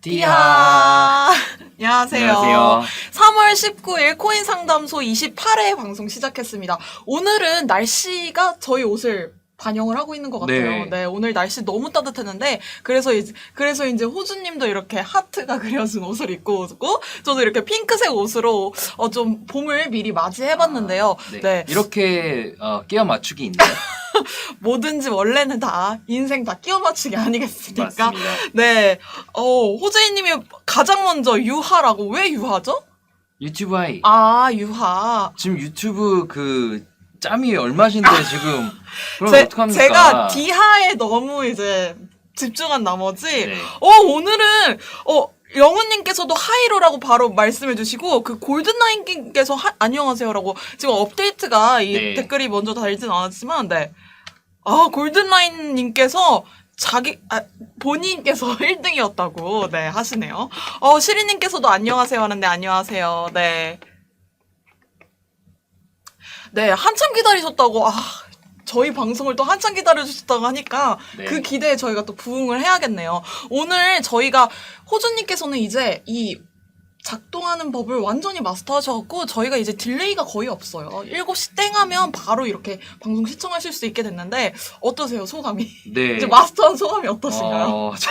디하. 안녕하세요. 안녕하세요. 3월 19일 코인 상담소 28회 방송 시작했습니다. 오늘은 날씨가 저희 옷을 반영을 하고 있는 것 같아요. 네. 네, 오늘 날씨 너무 따뜻했는데 그래서 이제 그래서 이제 호주님도 이렇게 하트가 그려진 옷을 입고 오고 저도 이렇게 핑크색 옷으로 어, 좀 봄을 미리 맞이해봤는데요. 아, 네. 네. 이렇게 어, 끼워 맞추기 있나요? 뭐든지 원래는 다 인생 다 끼워 맞추기 아니겠습니까? 맞습니다. 네, 어 호재이님이 가장 먼저 유하라고 왜 유하죠? 유튜브 하이. 아 유하. 지금 유튜브 그 짬이 얼마신데 지금 그럼 제, 어떡합니까? 제가 디하에 너무 이제 집중한 나머지 네. 어 오늘은 어 영훈님께서도 하이로라고 바로 말씀해주시고 그 골든나인님께서 하- 안녕하세요라고 지금 업데이트가 이 네. 댓글이 먼저 달진 않았지만 네. 아 골든라인님께서 자기 아 본인께서 1등이었다고 네 하시네요. 어 시리님께서도 안녕하세요 하는데 안녕하세요. 네. 네 한참 기다리셨다고 아 저희 방송을 또 한참 기다려주셨다고 하니까 네. 그 기대에 저희가 또 부응을 해야겠네요. 오늘 저희가 호주님께서는 이제 이 작동하는 법을 완전히 마스터하셔갖고 저희가 이제 딜레이가 거의 없어요. 7시 땡 하면 바로 이렇게 방송 시청하실 수 있게 됐는데 어떠세요 소감이? 네. 이제 마스터한 소감이 어떠신가요? 어, 자,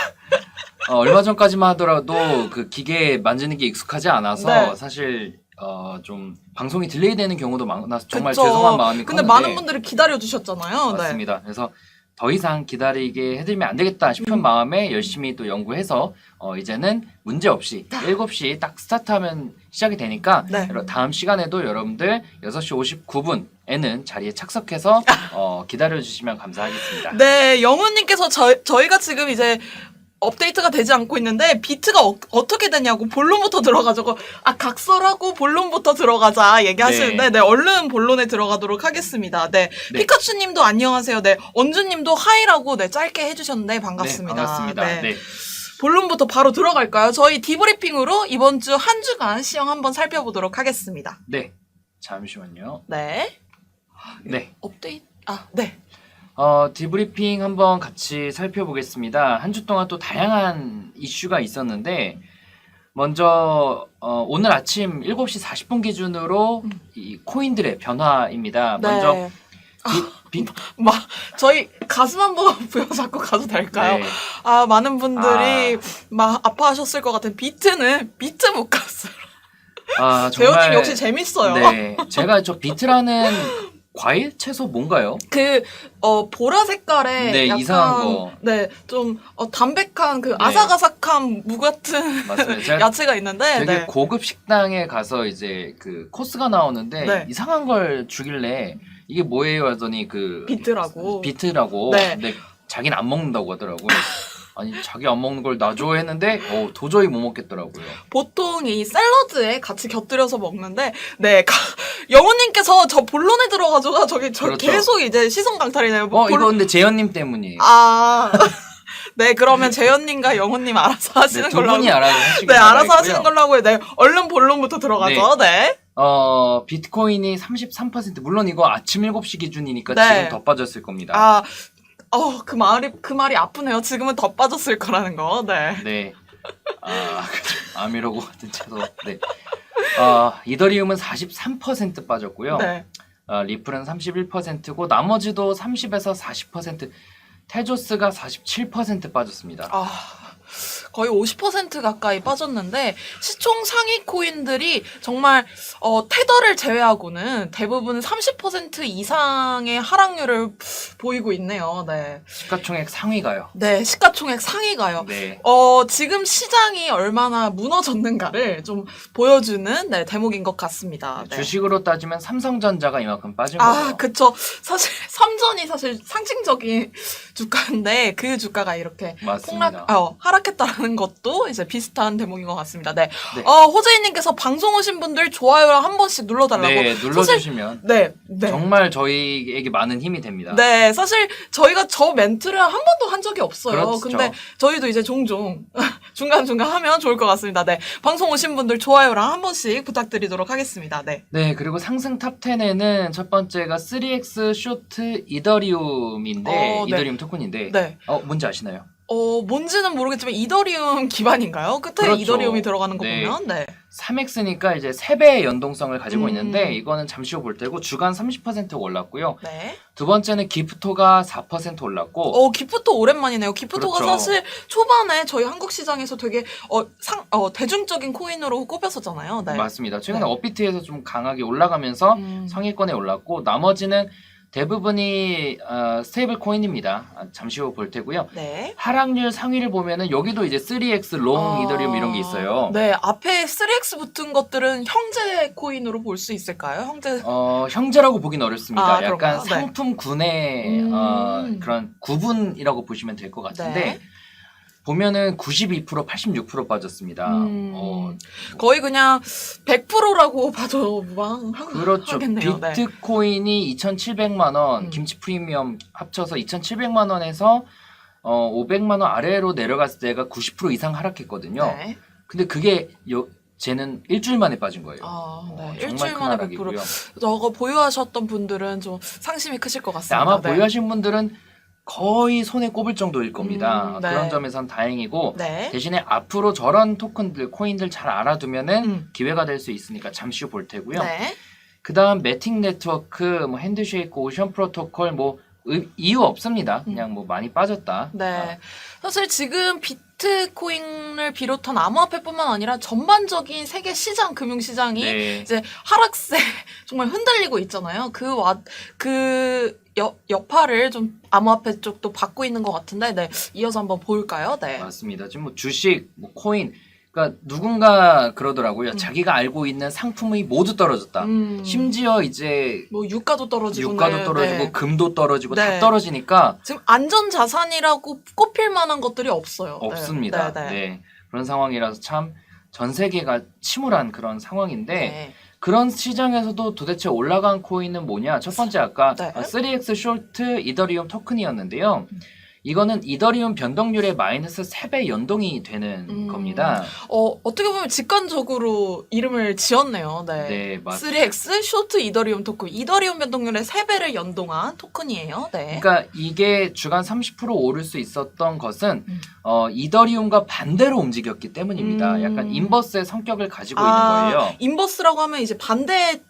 어, 얼마 전까지만 하더라도 그 기계 만지는 게 익숙하지 않아서 네. 사실 어, 좀 방송이 딜레이되는 경우도 많아서 정말 그쵸. 죄송한 마음이 근데 컸는데 많은 분들이 기다려 주셨잖아요. 네. 맞습니다. 그래서 더 이상 기다리게 해드리면 안 되겠다 싶은 음. 마음에 열심히 또 연구해서 어, 이제는 문제 없이 7시 딱 스타트하면 시작이 되니까 네. 여러- 다음 시간에도 여러분들 6시 59분에는 자리에 착석해서 어, 기다려 주시면 감사하겠습니다. 네, 영훈님께서 저, 저희가 지금 이제 업데이트가 되지 않고 있는데 비트가 어, 떻게 되냐고 본론부터 들어가지고 아 각설하고 본론부터 들어가자 얘기하시는데 네. 네, 얼른 본론에 들어가도록 하겠습니다. 네, 네. 피카츄님도 안녕하세요. 네, 언주님도 하이라고 네 짧게 해주셨는데 반갑습니다. 네, 반갑습니다. 네. 네. 본론부터 바로 들어갈까요? 저희 디브리핑으로 이번 주 한 주간 시험 한번 살펴보도록 하겠습니다. 네. 잠시만요. 네, 네. 업데이트 아 네. 어, 디브리핑 한번 같이 살펴보겠습니다. 한 주 동안 또 다양한 이슈가 있었는데, 먼저, 어, 오늘 아침 7시 40분 기준으로 이 코인들의 변화입니다. 먼저, 네. 비, 비, 막 저희 가슴 한번 부여잡고 가도 될까요? 네. 아 많은 분들이 막 아파하셨을 것 같은 비트는 비트 못 갔어요. 아, 정말. 배우님 역시 재밌어요. 네. 제가 저 비트라는 과일? 채소 뭔가요? 그 어 보라 색깔의 네, 약간 이상한 거. 네 좀 어, 담백한 그 아삭아삭한 무 같은. 제가 야채가 있는데 되게 네. 고급 식당에 가서 이제 그 코스가 나오는데 네. 이상한 걸 주길래 이게 뭐예요 하더니 그 비트라고. 비트라고 네. 근데 자기는 안 먹는다고 하더라고요. 아니 자기 안 먹는 걸 나 줘 했는데 어, 도저히 못 먹겠더라고요. 보통 이 샐러드에 같이 곁들여서 먹는데 네 가- 영호님께서 저 본론에 들어가지고 저기 저 그렇죠. 계속 이제 시선 강탈이네요. 뭐어 이거 근데 재현님 때문이에요. 아. 네, 그러면 재현님과 영호님 알아서 하시는 네, 두 걸로. 분이 하고- 알아서 하시길 네, 알아서. 하시는 걸로 하고요. 네, 얼른 본론부터 들어가죠. 네. 어 비트코인이 33% 물론 이거 아침 7시 기준이니까 네. 지금 더 빠졌을 겁니다. 아, 어, 그 말이, 그 말이 아프네요. 지금은 더 빠졌을 거라는 거. 네. 네. 아. 아미로고 같은 채소. 네. 아, 이더리움은 43% 빠졌고요. 네. 아, 리플은 31%고 나머지도 30에서 40%. 테조스가 47% 빠졌습니다. 아, 거의 50% 가까이 빠졌는데, 시총 상위 코인들이 정말, 어, 테더를 제외하고는 대부분 30% 이상의 하락률을 보이고 있네요. 네. 시가총액 상위가요. 네, 시가총액 상위가요. 네. 어, 지금 시장이 얼마나 무너졌는가를 좀 보여주는 네, 대목인 것 같습니다. 네. 주식으로 따지면 삼성전자가 이만큼 빠진 아, 거예요. 그쵸. 사실, 삼전이 사실 상징적인 주가인데, 그 주가가 이렇게 맞습니다. 폭락, 어, 하락했다라는 것도 이제 비슷한 대목인 것 같습니다. 네. 네. 어, 호재이님께서 방송 오신 분들 좋아요를 한 번씩 눌러달라고. 네, 눌러주시면 네, 네. 정말 저희에게 많은 힘이 됩니다. 네, 사실 저희가 저 멘트를 한 번도 한 적이 없어요. 그렇죠. 근데 저희도 이제 종종 중간중간 하면 좋을 것 같습니다. 네. 방송 오신 분들 좋아요랑 한 번씩 부탁드리도록 하겠습니다. 네. 네, 그리고 상승 탑 10에는 첫 번째가 3x 쇼트 이더리움인데 어, 네. 이더리움 토큰인데 네. 어, 뭔지 아시나요? 어, 뭔지는 모르겠지만 이더리움 기반인가요? 끝에 그렇죠. 이더리움이 들어가는 거 네. 보면 네. 3x니까 이제 3배의 연동성을 가지고 음. 있는데 이거는 잠시 후 볼 때고 주간 30% 올랐고요. 네. 두 번째는 기프토가 4% 올랐고 어, 기프토 오랜만이네요. 기프토가 그렇죠. 사실 초반에 저희 한국 시장에서 되게 어, 상, 어, 대중적인 코인으로 꼽혔었잖아요. 네. 맞습니다. 최근에 네. 업비트에서 좀 강하게 올라가면서 음. 상위권에 올랐고 나머지는 대부분이 어, 스테이블 코인입니다. 아, 잠시 후 볼 테고요. 네. 하락률 상위를 보면은 여기도 이제 3x 롱 어, 이더리움 이런 게 있어요. 네, 앞에 3X 붙은 것들은 형제 코인으로 볼 수 있을까요? 형제. 어, 형제라고 보긴 어렵습니다. 아, 약간 그런가요? 네. 상품군의 음. 어, 그런 구분이라고 보시면 될 것 같은데 네. 보면은 92% 86% 빠졌습니다. 음. 어, 거의 그냥 100%라고 봐도 무방하겠네요. 그렇죠. 네. 비트코인이 2,700만 원, 음. 김치 프리미엄 합쳐서 2,700만 원에서 어, 500만 원 아래로 내려갔을 때가 90% 이상 하락했거든요. 네. 근데 그게 요, 쟤는 일주일 만에 빠진 거예요. 아, 네. 어, 일주일 만에 100%. 하락이고요. 저거 보유하셨던 분들은 좀 상심이 크실 것 같습니다. 아마 네. 보유하신 분들은 거의 손에 꼽을 정도일 겁니다. 음, 네. 그런 점에선 다행이고 네. 대신에 앞으로 저런 토큰들, 코인들 잘 알아두면은 음. 기회가 될 수 있으니까 잠시 후볼 테고요. 네. 그다음 매틱 네트워크, 뭐 핸드쉐이크, 오션 프로토콜 뭐 의- 이유 없습니다. 그냥 뭐 많이 빠졌다. 음. 네. 사실 지금 비트코인을 비롯한 암호화폐뿐만 아니라 전반적인 세계 시장, 금융 시장이 네. 이제 하락세 정말 흔들리고 있잖아요. 그 와, 그 여, 여파를 좀 암호화폐 쪽도 받고 있는 것 같은데, 네. 이어서 한번 볼까요? 네. 맞습니다. 지금 뭐 주식, 뭐 코인, 그러니까 누군가 그러더라고요. 음. 자기가 알고 있는 상품이 모두 떨어졌다. 음, 심지어 이제 뭐 유가도 떨어지고, 유가도 네, 떨어지고 네. 금도 떨어지고 네. 다 떨어지니까 지금 안전 자산이라고 꼽힐 만한 것들이 없어요. 네. 없습니다. 네, 네, 네. 그런 상황이라서 참 전 세계가 침울한 그런 상황인데 네. 그런 시장에서도 도대체 올라간 코인은 뭐냐? 첫 번째 아까 네. 3x 쇼트 이더리움 토큰이었는데요. 이거는 이더리움 변동률의 마이너스 3배 연동이 되는 음. 겁니다. 어, 어떻게 보면 직관적으로 이름을 지었네요. 네. 네, 맞 3X 쇼트 이더리움 토큰. 이더리움 변동률의 3배를 연동한 토큰이에요. 네. 그러니까 이게 주간 30% 오를 수 있었던 것은 음. 어, 이더리움과 반대로 움직였기 때문입니다. 음. 약간 인버스의 성격을 가지고 아, 있는 거예요. 인버스라고 하면 이제 반대에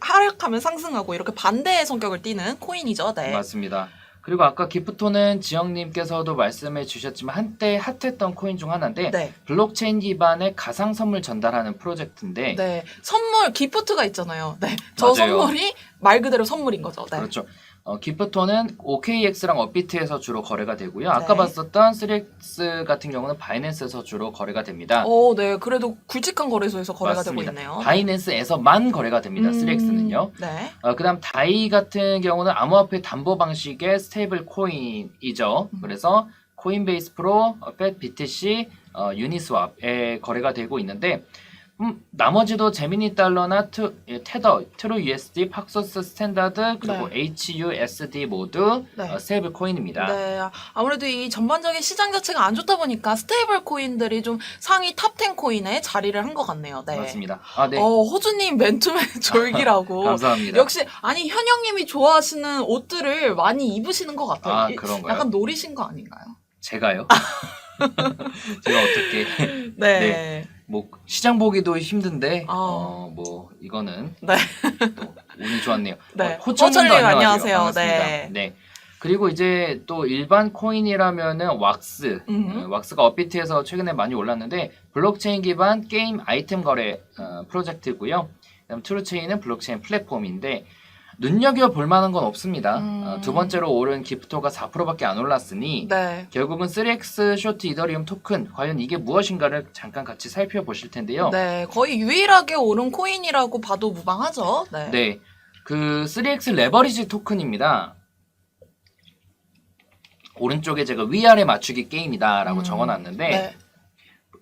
하락하면 상승하고 이렇게 반대의 성격을 띠는 코인이죠. 네. 맞습니다. 그리고 아까 기프토는 지영님께서도 말씀해 주셨지만 한때 핫했던 코인 중 하나인데 네. 블록체인 기반의 가상 선물 전달하는 프로젝트인데 네. 선물 기프트가 있잖아요. 네. 저 맞아요. 선물이 말 그대로 선물인 거죠. 네. 그렇죠. 어, 기프토는 OKX랑 업비트에서 주로 거래가 되고요. 아까 네. 봤었던 3X 같은 경우는 바이낸스에서 주로 거래가 됩니다. 어, 네. 그래도 굵직한 거래소에서 거래가 맞습니다. 되고 있네요. 바이낸스에서만 거래가 됩니다. 음, 3X는요. 네. 어, 그다음 다이 같은 경우는 암호화폐 담보 방식의 스테이블 코인이죠. 음. 그래서 코인베이스 프로, 어, 팻 BTC, 어, 유니스왑에 거래가 되고 있는데 음, 나머지도 제미니 달러나 트, 예, 테더, 트루 USD, 팍소스 스탠다드 그리고 HUSD 모두 네. 어, 스테이블 코인입니다. 네, 아무래도 이 전반적인 시장 자체가 안 좋다 보니까 스테이블 코인들이 좀 상위 탑10 코인에 자리를 한 것 같네요. 네. 맞습니다. 아, 네. 어, 호주님 맨투맨 졸기라고. 감사합니다. 역시 아니 현영님이 좋아하시는 옷들을 많이 입으시는 것 같아요. 아, 이- 그런가요? 약간 노리신 거 아닌가요? 제가요? 제가 어떻게 네. 네. 뭐 시장 보기도 힘든데 아. 어, 뭐 이거는 네. 또 운이 좋았네요. 네. 어, 호철님 안녕하세요. 안녕하세요. 반갑습니다. 네. 네. 그리고 이제 또 일반 코인이라면은 왁스, 음. 어, 왁스가 업비트에서 최근에 많이 올랐는데 블록체인 기반 게임 아이템 거래 어, 프로젝트고요. 그다음 트루체인은 블록체인 플랫폼인데 눈여겨 볼 만한 건 없습니다. 음. 어, 두 번째로 오른 기프토가 4%밖에 안 올랐으니 네. 결국은 3x 쇼트 이더리움 토큰 과연 이게 무엇인가를 잠깐 같이 살펴보실 텐데요. 네. 거의 유일하게 오른 코인이라고 봐도 무방하죠. 네. 네. 그 3x 레버리지 토큰입니다. 오른쪽에 제가 위아래 맞추기 게임이다라고 음, 적어놨는데 네.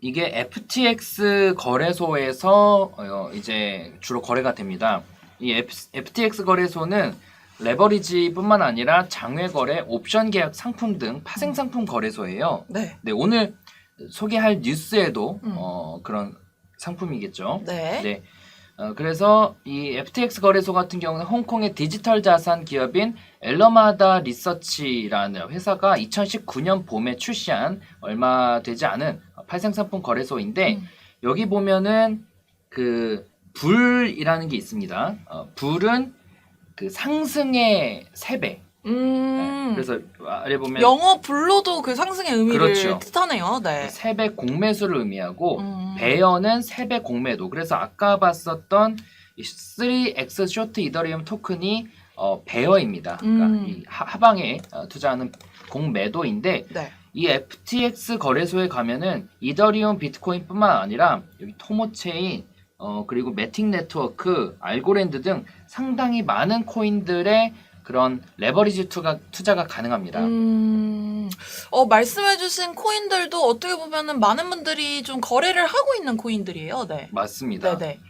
이게 FTX 거래소에서 어, 이제 주로 거래가 됩니다. 이 FTX 거래소는 레버리지뿐만 아니라 장외 거래, 옵션 계약 상품 등 파생 상품 거래소예요. 네. 네, 오늘 소개할 뉴스에도 음. 어, 그런 상품이겠죠. 네. 네. 어, 그래서 이 FTX 거래소 같은 경우는 홍콩의 디지털 자산 기업인 엘러마다 리서치라는 회사가 2019년 봄에 출시한 얼마 되지 않은 팔생상품 거래소인데 음. 여기 보면은 그 불이라는 게 있습니다. 어, 불은 그 상승의 3배. 음. 그래서 아래 보면 영어 불로도 그 상승의 의미를 그렇죠. 뜻하네요. 네. 3배 공매수를 의미하고 음. 배열은 3배 공매도. 그래서 아까 봤었던 이 3x 쇼트 이더리움 토큰이 어, 배열입니다. 그러니까 음. 이 하- 하방에 어, 투자하는 공매도인데 네. 이 FTX 거래소에 가면은 이더리움 비트코인뿐만 아니라 여기 토모체인 어 그리고 매틱 네트워크, 알고랜드 등 상당히 많은 코인들의 그런 레버리지 투가, 투자가 가능합니다. 음, 어, 말씀해주신 코인들도 어떻게 보면은 많은 분들이 좀 거래를 하고 있는 코인들이에요. 네. 맞습니다. 네네.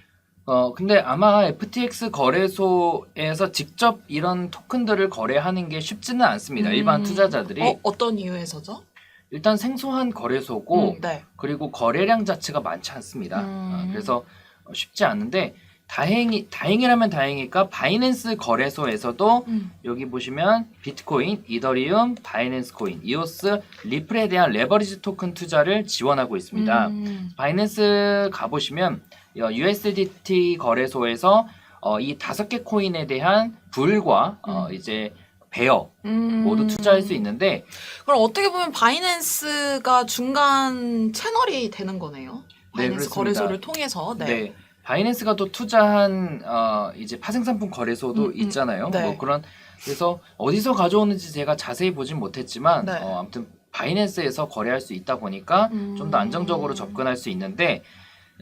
어 근데 아마 FTX 거래소에서 직접 이런 토큰들을 거래하는 게 쉽지는 않습니다. 일반 음, 투자자들이 어, 어떤 이유에서죠? 일단 생소한 거래소고 음, 네. 그리고 거래량 자체가 많지 않습니다. 음. 어, 그래서 쉽지 않은데 다행히 다행이라면 다행일까 바이낸스 거래소에서도 음, 여기 보시면 비트코인, 이더리움, 바이낸스 코인, 이오스, 리플에 대한 레버리지 토큰 투자를 지원하고 있습니다. 음, 바이낸스 가 보시면 어, USDT 거래소에서 어, 이 다섯 개 코인에 대한 불과 어, 음. 이제 베어 음. 모두 투자할 수 있는데 그럼 어떻게 보면 바이낸스가 중간 채널이 되는 거네요. 네, 바이낸스 그렇습니다. 거래소를 통해서. 네. 네. 바이낸스가 또 투자한 어, 이제 파생상품 거래소도 음, 음, 있잖아요. 네. 뭐 그런 그래서 어디서 가져오는지 제가 자세히 보진 못했지만 네. 어, 아무튼 바이낸스에서 거래할 수 있다 보니까 음. 좀 더 안정적으로 접근할 수 있는데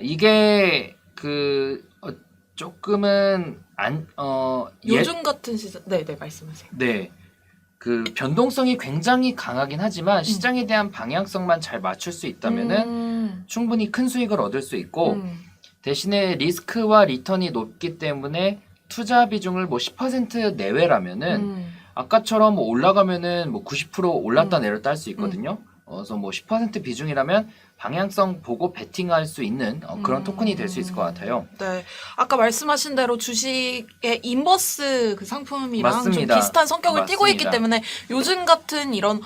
이게 그 어, 조금은 안어 요즘 같은 시장. 네네, 말씀하세요. 네. 그 변동성이 굉장히 강하긴 음. 하지만 시장에 대한 방향성만 잘 맞출 수 있다면은 음, 충분히 큰 수익을 얻을 수 있고 음, 대신에 리스크와 리턴이 높기 때문에 투자 비중을 뭐 10% 내외라면은 음. 아까처럼 뭐 올라가면은 뭐 90% 올랐다 음. 내렸다 할 수 있거든요. 어, 그래서 뭐 10% 비중이라면 방향성 보고 베팅할 수 있는 어, 그런 음. 토큰이 될 수 있을 것 같아요. 네. 아까 말씀하신 대로 주식의 인버스 그 상품이랑 맞습니다. 좀 비슷한 성격을 띠고 맞습니다. 있기 때문에 요즘 같은 이런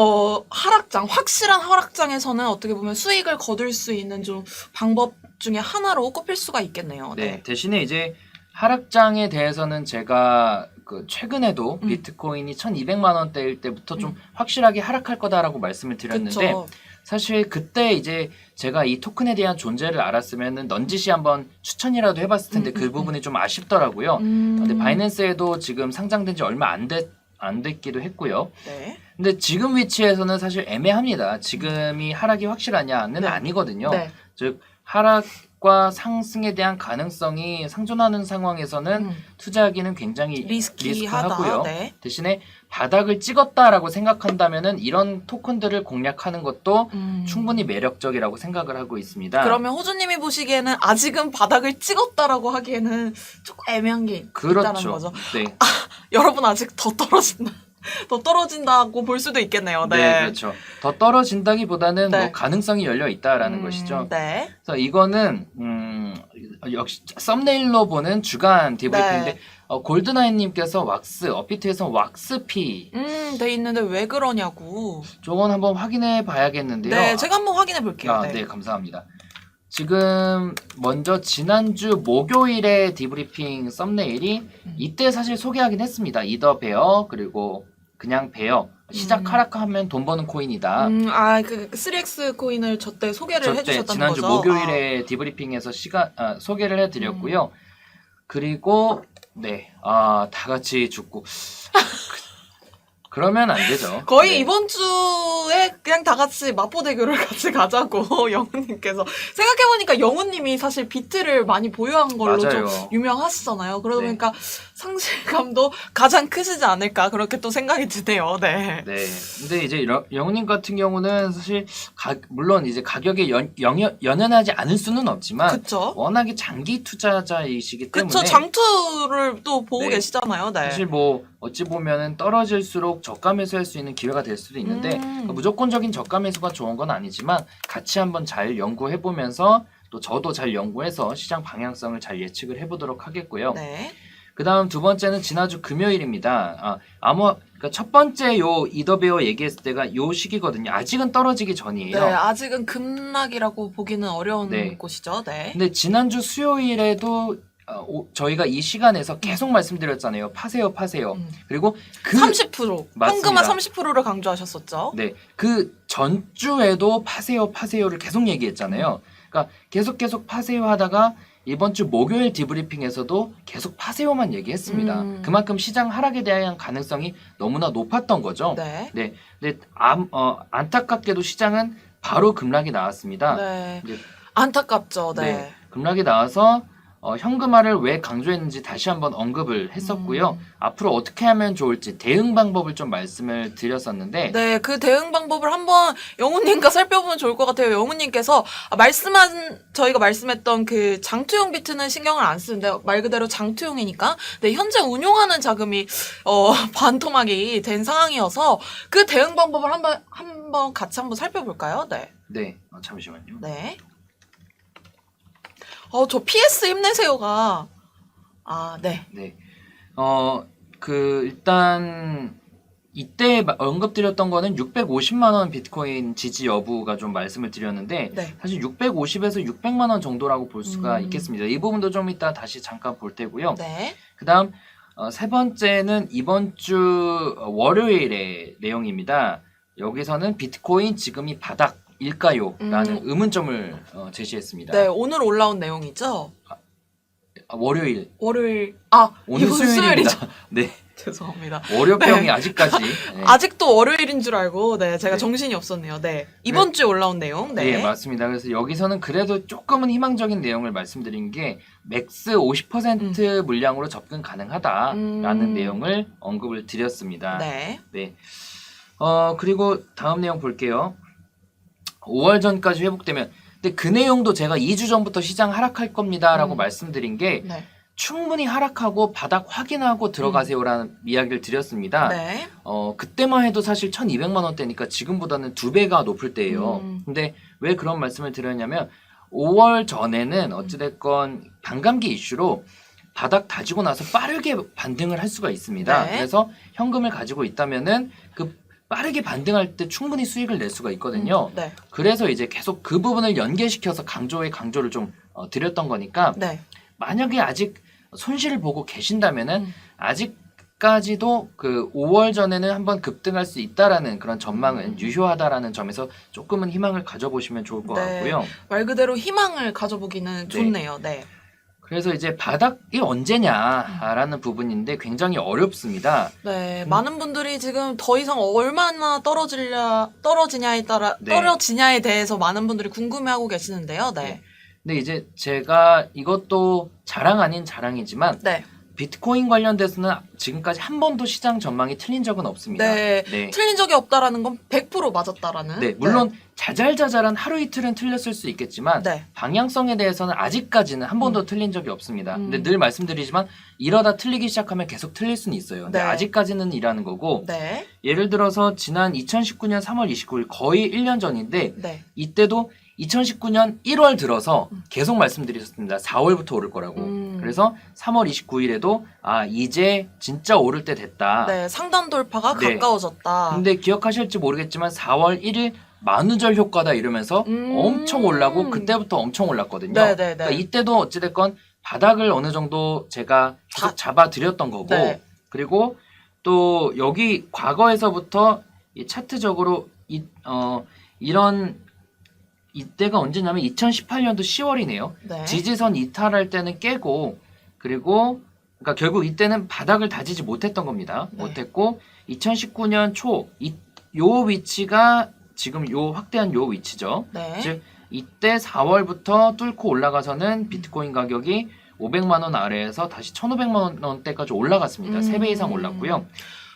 어, 하락장, 확실한 하락장에서는 어떻게 보면 수익을 거둘 수 있는 좀 방법 중에 하나로 꼽힐 수가 있겠네요. 네. 네. 대신에 이제 하락장에 대해서는 제가 그 최근에도 음. 비트코인이 1,200만 원대일 때부터 좀 확실하게 하락할 거다라고 말씀을 드렸는데 그쵸. 사실 그때 이제 제가 이 토큰에 대한 존재를 알았으면은 넌지시 한번 추천이라도 해봤을 텐데 음, 그 음, 부분이 좀 아쉽더라고요. 음, 근데 바이낸스에도 지금 상장된 지 얼마 안 됐, 안 됐기도 했고요. 네. 근데 지금 위치에서는 사실 애매합니다. 지금이 하락이 확실하냐는 네. 아니거든요. 네. 즉 하락 과 상승에 대한 가능성이 상존하는 상황에서는 음, 투자하기는 굉장히 리스키하다. 리스크하고요. 네. 대신에 바닥을 찍었다라고 생각한다면은 이런 토큰들을 공략하는 것도 음. 충분히 매력적이라고 생각을 하고 있습니다. 그러면 호주님이 보시기에는 아직은 바닥을 찍었다라고 하기에는 조금 애매한 게 있다는 그렇죠. 거죠. 네. 여러분 아직 더 떨어진다. 더 떨어진다고 볼 수도 있겠네요. 네. 네. 그렇죠. 더 떨어진다기보다는 네. 뭐 가능성이 열려 있다라는 음, 것이죠. 네. 그래서 이거는 음, 역시 썸네일로 보는 주간 디브리핑인데 네. 어, 골드나인님께서 왁스 업비트에서 왁스피 음, 돼 있는데 왜 그러냐고. 저건 한번 확인해 봐야겠는데요. 네, 제가 한번 확인해 볼게요. 아, 네. 감사합니다. 지금 먼저 지난주 목요일에 디브리핑 썸네일이 음. 이때 사실 소개하긴 했습니다. 이더 베어 그리고 그냥 베어 시작 음. 하락하면 돈 버는 코인이다. 음, 아, 그 3X 코인을 저때 소개를 저 때 해주셨다는 지난주 거죠. 목요일에 디브리핑에서 시간 아, 소개를 음. 해드렸고요. 그리고 네, 아, 다 같이 죽고 그, 러면 안 되죠. 아, 거의 네. 이번 주에 그냥 다 같이 마포 대교를 같이 가자고 영훈님께서 생각해보니까 영훈님이 사실 비트를 많이 보유한 걸로 맞아요. 좀 유명하시잖아요. 그러다 네. 보니까 상실감도 가장 크시지 않을까 그렇게 또 생각이 드네요. 네. 네. 근데 이제 여- 영훈님 같은 경우는 사실 가, 물론 이제 가격에 연, 연, 연연하지 않을 수는 없지만 그쵸? 워낙에 장기 투자자이시기 때문에 그쵸 장투를 또 보고 네. 계시잖아요. 네. 사실 뭐 어찌 보면은 떨어질수록 저가 매수할 수 있는 기회가 될 수도 있는데 음. 그러니까 무조건적인 저가 매수가 좋은 건 아니지만 같이 한번 잘 연구해 보면서 또 저도 잘 연구해서 시장 방향성을 잘 예측을 해보도록 하겠고요. 네. 그 다음 두 번째는 지난주 금요일입니다. 아, 아무, 그러니까 첫 번째 요 이더베어 얘기했을 때가 요 시기거든요. 아직은 떨어지기 전이에요. 네, 아직은 급락이라고 보기는 어려운 네. 곳이죠. 네. 근데 지난주 수요일에도 어, 오- 저희가 이 시간에서 계속 말씀드렸잖아요. 파세요, 파세요. 음. 그리고 그 30% 맞습니다. 황금화 30%를 강조하셨었죠. 네, 그 전주에도 파세요, 파세요를 계속 얘기했잖아요. 그러니까 계속 계속 파세요 하다가 이번 주 목요일 디브리핑에서도 계속 파세요만 얘기했습니다. 음. 그만큼 시장 하락에 대한 가능성이 너무나 높았던 거죠. 네. 네, 근데 암, 어, 안타깝게도 시장은 바로 급락이 나왔습니다. 네. 이제- 안타깝죠. 네. 네. 급락이 나와서 어, 현금화를 왜 강조했는지 다시 한번 언급을 했었고요. 음. 앞으로 어떻게 하면 좋을지 대응 방법을 좀 말씀을 드렸었는데 네, 그 대응 방법을 한번 영훈님과 살펴보면 좋을 것 같아요. 영훈님께서 아, 말씀한 저희가 말씀했던 그 장투용 비트는 신경을 안 쓰는데 말 그대로 장투용이니까 네, 현재 운용하는 자금이 어, 반토막이 된 상황이어서 그 대응 방법을 한번 한번 같이 한번 살펴볼까요? 네, 네, 어, 잠시만요. 네. 어, 저 PS 힘내세요가 아, 네, 네. 어, 그, 일단, 이때 마- 언급드렸던 거는 650만 원 비트코인 지지 여부가 좀 말씀을 드렸는데, 네. 사실 650에서 600만 원 정도라고 볼 수가 음. 있겠습니다. 이 부분도 좀 이따 다시 잠깐 볼 테고요. 네, 그 다음, 어, 세 번째는 이번 주 월요일의 내용입니다. 여기서는 비트코인 지금이 바닥 일까요? 라는 음. 의문점을 어, 제시했습니다. 네, 오늘 올라온 내용이죠. 아, 월요일. 월요일 아 오늘 이번 수요일입니다. 네. 죄송합니다. 월요병이 아직까지. 네. 아직도 월요일인 줄 알고 네 제가 네. 정신이 없었네요. 네 이번 주에 올라온 내용. 네. 네, 맞습니다. 그래서 여기서는 그래도 조금은 희망적인 내용을 말씀드린 게 맥스 50% 물량으로 접근 가능하다라는 음. 내용을 언급을 드렸습니다. 네. 네. 어, 그리고 다음 내용 볼게요. 5월 전까지 회복되면 근데 그 내용도 제가 2주 전부터 시장 하락할 겁니다라고 음. 말씀드린 게 네. 충분히 하락하고 바닥 확인하고 들어가세요라는 이야기를 드렸습니다. 음. 네. 어, 그때만 해도 사실 1200만 원대니까 지금보다는 두 배가 높을 때예요. 음. 근데 왜 그런 말씀을 드렸냐면 5월 전에는 어찌됐건 반감기 이슈로 바닥 다지고 나서 빠르게 반등을 할 수가 있습니다. 네. 그래서 현금을 가지고 있다면은 그 빠르게 반등할 때 충분히 수익을 낼 수가 있거든요. 음, 네. 그래서 이제 계속 그 부분을 연계시켜서 강조에 강조를 좀 어, 드렸던 거니까 네. 만약에 아직 손실을 보고 계신다면은 음. 아직까지도 그 5월 전에는 한번 급등할 수 있다라는 그런 전망은 음. 유효하다라는 점에서 조금은 희망을 가져보시면 좋을 것 네. 같고요. 말 그대로 희망을 가져보기는 좋네요. 네. 그래서 이제 바닥이 언제냐라는 부분인데 굉장히 어렵습니다. 네, 음. 많은 분들이 지금 더 이상 얼마나 떨어지냐 떨어지냐에 따라 네. 떨어지냐에 대해서 많은 분들이 궁금해하고 계시는데요. 네. 네. 근데 이제 제가 이것도 자랑 아닌 자랑이지만 네. 비트코인 관련돼서는 지금까지 한 번도 시장 전망이 틀린 적은 없습니다. 네. 네. 틀린 적이 없다라는 건 100% 맞았다라는. 네, 물론 자잘자잘한 하루 이틀은 틀렸을 수 있겠지만 네. 방향성에 대해서는 아직까지는 한 번도 틀린 적이 없습니다. 음. 근데 늘 말씀드리지만 이러다 틀리기 시작하면 계속 틀릴 수는 있어요. 근데 네. 아직까지는 이라는 거고 네. 예를 들어서 지난 2019년 3월 29일 거의 1년 전인데 네. 이때도 2019년 1월 들어서 계속 말씀드렸습니다. 4월부터 오를 거라고. 음. 그래서 3월 29일에도 아 이제 진짜 오를 때 됐다. 네, 상단 돌파가 네. 가까워졌다. 근데 기억하실지 모르겠지만 4월 1일 만우절 효과다 이러면서 음. 엄청 올라고 그때부터 엄청 올랐거든요. 네, 네, 네. 그러니까 이때도 어찌됐건 바닥을 어느 정도 제가 계속 자- 잡아드렸던 거고 네. 그리고 또 여기 과거에서부터 이 차트적으로 이, 어, 이런 이때가 언제냐면 2018년도 10월이네요. 네. 지지선 이탈할 때는 깨고 그리고 그러니까 결국 이때는 바닥을 다지지 못했던 겁니다. 네. 못했고 2019년 초이요 위치가 지금 요 확대한 요 위치죠. 네. 즉 이때 4월부터 뚫고 올라가서는 비트코인 가격이 500만 원 아래에서 다시 1,500만 원대까지 올라갔습니다. 음. 세 3배 이상 올랐고요.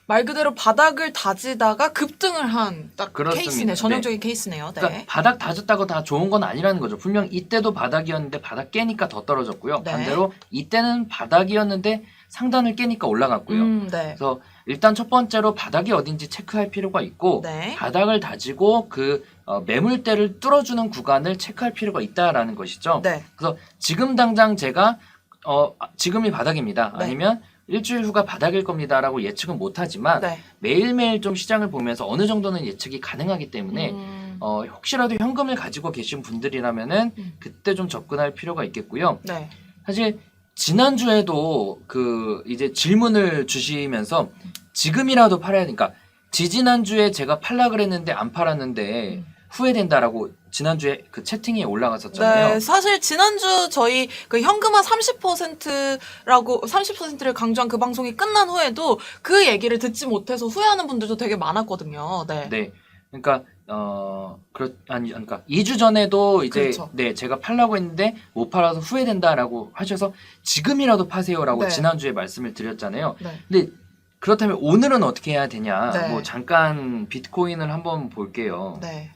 말 그대로 바닥을 다지다가 급등을 한 딱 그렇습니다. 케이스네. 전형적인 케이스네요. 네. 그러니까 바닥 다졌다고 다 좋은 건 아니라는 거죠. 분명 이때도 바닥이었는데 바닥 깨니까 더 떨어졌고요. 네. 반대로 이때는 바닥이었는데 상단을 깨니까 올라갔고요. 음, 네. 그래서 일단 첫 번째로 바닥이 어딘지 체크할 필요가 있고 네. 바닥을 다지고 그 어, 매물대를 뚫어주는 구간을 체크할 필요가 있다라는 것이죠. 네. 그래서 지금 당장 제가 어, 아, 지금이 바닥입니다. 네. 아니면 일주일 후가 바닥일 겁니다라고 예측은 못하지만 네. 매일매일 좀 시장을 보면서 어느 정도는 예측이 가능하기 때문에 음, 어, 혹시라도 현금을 가지고 계신 분들이라면은 음. 그때 좀 접근할 필요가 있겠고요. 네. 사실 지난주에도 그 이제 질문을 주시면서 지금이라도 팔아야 되니까 지지난주에 제가 팔라 그랬는데 안 팔았는데 음. 후회된다라고 지난주에 그 채팅에 올라갔었잖아요. 네, 사실 지난주 저희 그 현금화 30%라고 30%를 강조한 그 방송이 끝난 후에도 그 얘기를 듣지 못해서 후회하는 분들도 되게 많았거든요. 네. 네. 그러니까 어 그렇 아니 그러니까 2주 전에도 이제 그렇죠. 네 제가 팔라고 했는데 못 팔아서 후회된다라고 하셔서 지금이라도 파세요라고 네. 지난주에 말씀을 드렸잖아요. 네. 근데 그렇다면 오늘은 어떻게 해야 되냐? 네. 뭐 잠깐 비트코인을 한번 볼게요. 네.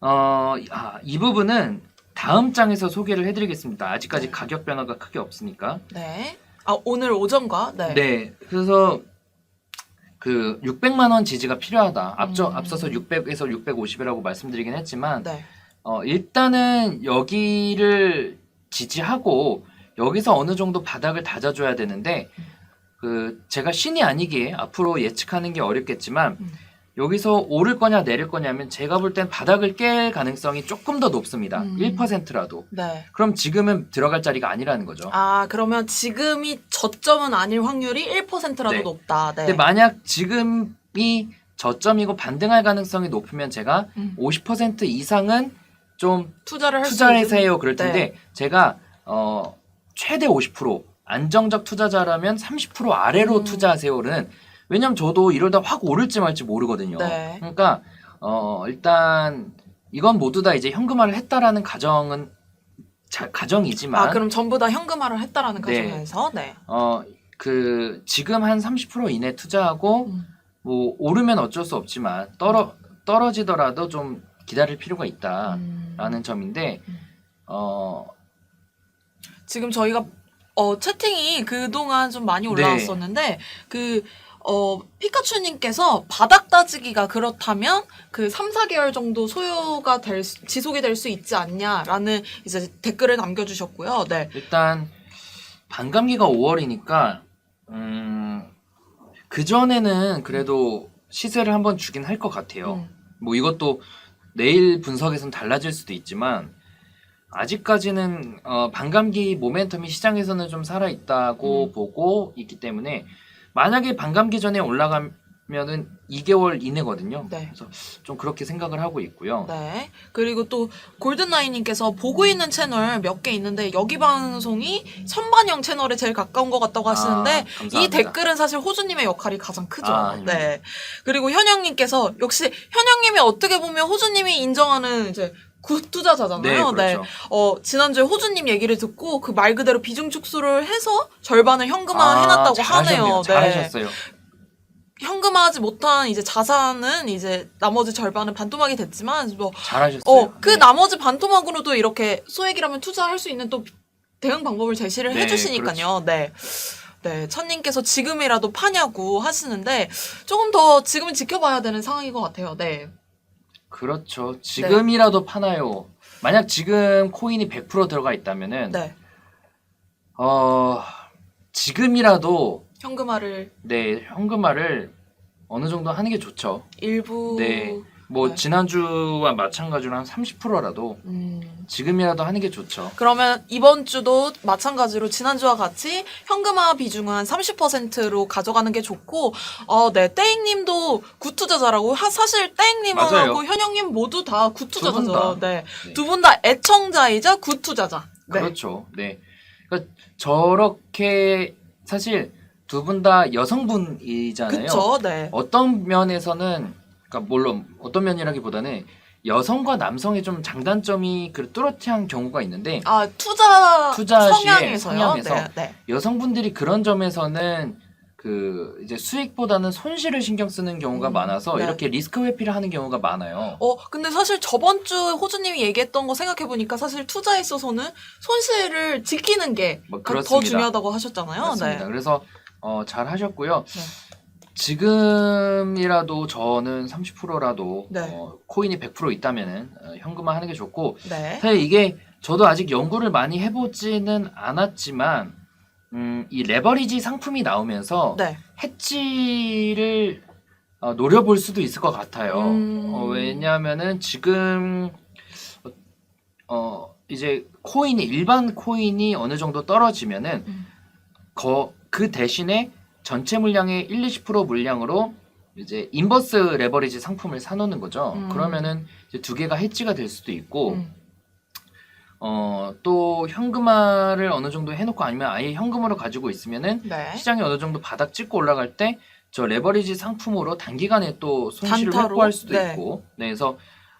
어, 아, 이 부분은 다음 장에서 소개를 해드리겠습니다. 아직까지 네. 가격 변화가 크게 없으니까. 네. 아, 오늘 오전과 네. 네. 그래서 그 600만 원 지지가 필요하다. 앞서 음. 앞서서 600에서 650이라고 말씀드리긴 했지만 네. 어, 일단은 여기를 지지하고 여기서 어느 정도 바닥을 다져줘야 되는데 그 제가 신이 아니기에 앞으로 예측하는 게 어렵겠지만 음. 여기서 오를 거냐 내릴 거냐면 제가 볼 땐 바닥을 깰 가능성이 조금 더 높습니다. 음. 1%라도. 네. 그럼 지금은 들어갈 자리가 아니라는 거죠. 아, 그러면 지금이 저점은 아닐 확률이 1%라도 네. 높다. 네. 근데 만약 지금이 저점이고 반등할 가능성이 높으면 제가 음. 50% 이상은 좀 투자를 할수 해요. 그럴 텐데 네. 제가 어 최대 50% 안정적 투자자라면 30% 아래로 음. 투자하세요는 왜냐면 저도 이러다 확 오를지 말지 모르거든요. 네. 그러니까 어 일단 이건 모두 다 이제 현금화를 했다라는 가정은 자, 가정이지만 아, 그럼 전부 다 현금화를 했다라는 네. 가정에서 네. 어 그 지금 한 30% 이내 투자하고 음. 뭐 오르면 어쩔 수 없지만 떨어 떨어지더라도 좀 기다릴 필요가 있다라는 음. 점인데 음. 어 지금 저희가 어, 채팅이 그동안 좀 많이 네. 올라왔었는데 그 어, 피카츄님께서 바닥 따지기가 그렇다면 그 3, 4개월 정도 소요가 될, 수- 지속이 될 수 있지 않냐라는 이제 댓글을 남겨주셨고요. 네. 일단 반감기가 5월이니까 음, 그 전에는 그래도 시세를 한번 주긴 할 것 같아요. 음. 뭐 이것도 내일 분석에선 달라질 수도 있지만 아직까지는 어, 반감기 모멘텀이 시장에서는 좀 살아 있다고 음. 보고 있기 때문에 만약에 반감기 전에 올라가면은 2개월 이내거든요. 네. 그래서 좀 그렇게 생각을 하고 있고요. 네. 그리고 또 골든라인님께서 보고 있는 채널 몇 개 있는데 여기 방송이 선반영 채널에 제일 가까운 것 같다고 하시는데 아, 감사합니다. 이 댓글은 사실 호주님의 역할이 가장 크죠. 아, 아닙니다. 네. 그리고 현영님께서 역시 현영님이 어떻게 보면 호주님이 인정하는 이제 굿 투자자잖아요. 네, 그렇죠. 어, 지난주에 호주님 얘기를 듣고 그 말 그대로 비중 축소를 해서 절반을 현금화 아, 해놨다고 잘하셨네요. 하네요. 네. 잘하셨어요. 현금화하지 못한 이제 자산은 이제 나머지 절반은 반토막이 됐지만 뭐 잘하셨어요. 어, 그 네. 나머지 반토막으로도 이렇게 소액이라면 투자할 수 있는 또 대응 방법을 제시를 네, 해주시니까요. 네. 네, 천님께서 지금이라도 파냐고 하시는데 조금 더 지금은 지켜봐야 되는 상황인 것 같아요. 네. 그렇죠. 지금이라도 파나요? 만약 지금 코인이 100% 들어가 있다면은 네. 어 지금이라도 현금화를 네 현금화를 어느 정도 하는 게 좋죠. 일부 네. 뭐 네. 지난주와 마찬가지로 한 30%라도 음, 지금이라도 하는 게 좋죠. 그러면 이번 주도 마찬가지로 지난주와 같이 현금화 비중은 한 30%로 가져가는 게 좋고, 어, 네, 땡님도 굿투자자라고. 하- 사실. 땡님하고 현영님 모두 다 두분 굿투자자죠. 다. 네. 네. 두 분 다 애청자이자 굿투자자. 네. 그렇죠. 네. 그러니까 저렇게 사실 두 분 다 여성분이잖아요. 그쵸, 네. 어떤 면에서는 그러니까 물론 어떤 면이라기보다는 여성과 남성의 좀 장단점이 그 뚜렷한 경우가 있는데 아, 투자, 투자 시에 성향에서요. 성향에서 네, 네. 여성분들이 그런 점에서는 그 이제 수익보다는 손실을 신경 쓰는 경우가 음, 많아서 네. 이렇게 리스크 회피를 하는 경우가 많아요. 어, 근데 사실 저번 주 호주님이 얘기했던 거 생각해 보니까 사실 투자에 있어서는 손실을 지키는 게 뭐 더 그렇습니다. 중요하다고 하셨잖아요. 맞습니다. 네. 그래서 어, 잘 하셨고요. 네. 지금이라도 저는 30%라도 네. 어, 코인이 100% 있다면은 어, 현금화 하는 게 좋고 네. 사실 이게 저도 아직 연구를 많이 해보지는 않았지만 음, 이 레버리지 상품이 나오면서 네. 해지를 어, 노려볼 수도 있을 것 같아요. 음. 어, 왜냐하면은 지금 어, 어, 이제 코인이 일반 코인이 어느 정도 떨어지면은 음. 거, 그 대신에 전체 물량의 1, 20% 물량으로 이제 인버스 레버리지 상품을 사놓는 거죠. 음. 그러면은 이제 두 개가 해지가 될 수도 있고 음. 어, 또 현금화를 어느 정도 해놓고 아니면 아예 현금으로 가지고 있으면은 네. 시장이 어느 정도 바닥 찍고 올라갈 때 저 레버리지 상품으로 단기간에 또 손실을 단타로? 확보할 수도 네. 있고 네, 그래서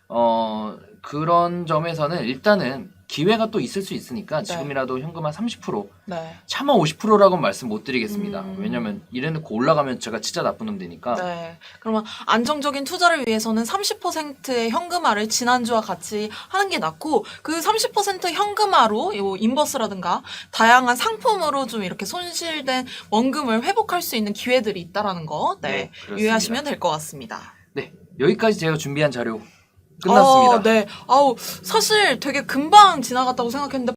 어 그런 점에서는 일단은 기회가 또 있을 수 있으니까 네. 지금이라도 현금화 30% 네. 차마 50%라고는 말씀 못 드리겠습니다. 음. 왜냐면 이래놓고 올라가면 제가 진짜 나쁜 놈 되니까. 네. 그러면 안정적인 투자를 위해서는 30%의 현금화를 지난주와 같이 하는 게 낫고 그 30% 현금화로 요 인버스라든가 다양한 상품으로 좀 이렇게 손실된 원금을 회복할 수 있는 기회들이 있다라는 거 네. 네, 그렇습니다. 유의하시면 될 것 같습니다. 네, 여기까지 제가 준비한 자료 끝났습니다. 어, 네. 아우 사실 되게 금방 지나갔다고 생각했는데